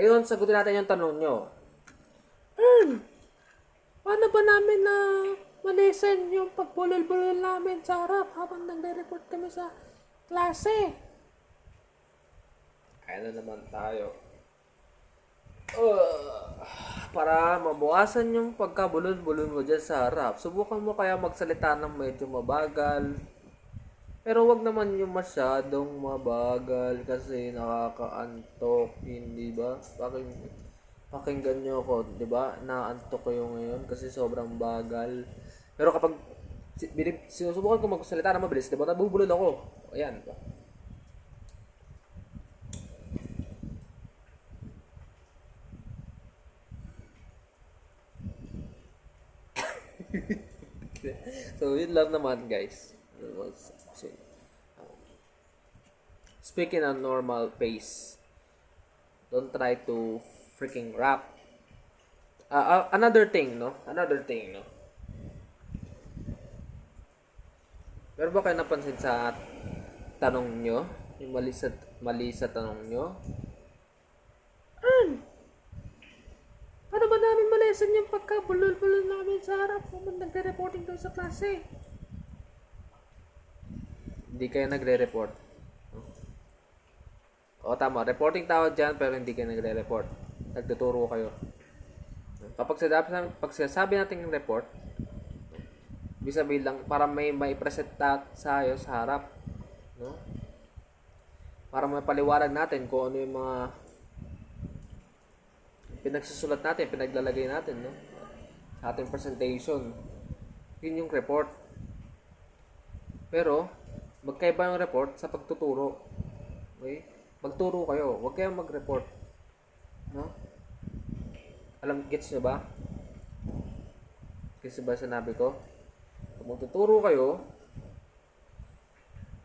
Ayun, sagutin natin yung tanong nyo. Ern, paano ba namin na malesen yung pagbulol-bulol namin sa harap habang nagre-report kami sa klase? Kaya na naman tayo. Uh, para mabawasan yung pagkabulol-bulol mo dyan sa harap, subukan mo kaya magsalita ng medyo mabagal. Pero wag naman yung masyadong mabagal kasi nakakaantok, hindi ba? Paking, pakinggan nyo ako, di ba? Naantok ko yung ngayon kasi sobrang bagal. Pero kapag sinusubukan ko magsalita na mabilis, di ba? Nabubulol ako. Ayan. so, yun lang naman, guys. Was- so, um, speaking on normal pace, don't try to freaking rap. Uh, uh, another thing, no? Another thing, no? Meron ba kayo napansin sa tanong nyo? Yung mali sa, mali sa tanong nyo? Earn! Paano ba namin malesan yung pagkabulol-bulol namin sa harap kung nagre-reporting daw sa klase? Hindi kayo nagre-report. O tama, reporting tawag dyan pero hindi kayo nagre-report. Nagtuturo kayo. Kapag sinabi, pag sinasabi natin yung report, ibig sabihin lang para may may present tayo sa harap. No? Para may paliwanag natin kung ano yung mga pinagsusulat natin, pinaglalagay natin, no? Sa ating presentation. Yun yung report. Pero, magkaiba yung report sa pagtuturo. Okay? Magturo kayo. Huwag kayong mag-report. No? Alam, gets nyo ba? Gets nyo ba yung sinabi ko? Kung magtuturo kayo,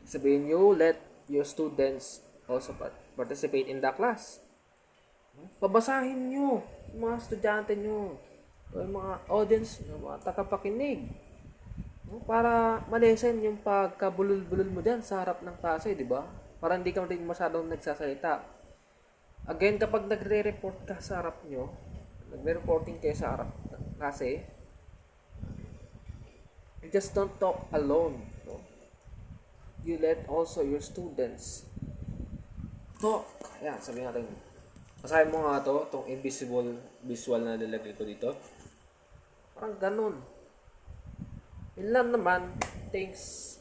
sabihin nyo, let your students also pa- participate in the class. Pabasahin nyo yung mga estudyante nyo, yung mga audience nyo, mga tagapakinig. Para malesen yung pagkabulol-bulol mo dyan sa harap ng klase, di ba? Para hindi ka rin masyadong nagsasalita. Again, kapag nagre-report ka sa harap nyo, nagre-reporting kayo sa harap klase, you just don't talk alone. No? You let also your students talk. Ayan, sabihin natin, Basahin mo nga to, itong invisible visual na nilagay ko dito. Parang ganun. Yun lang naman. Thanks.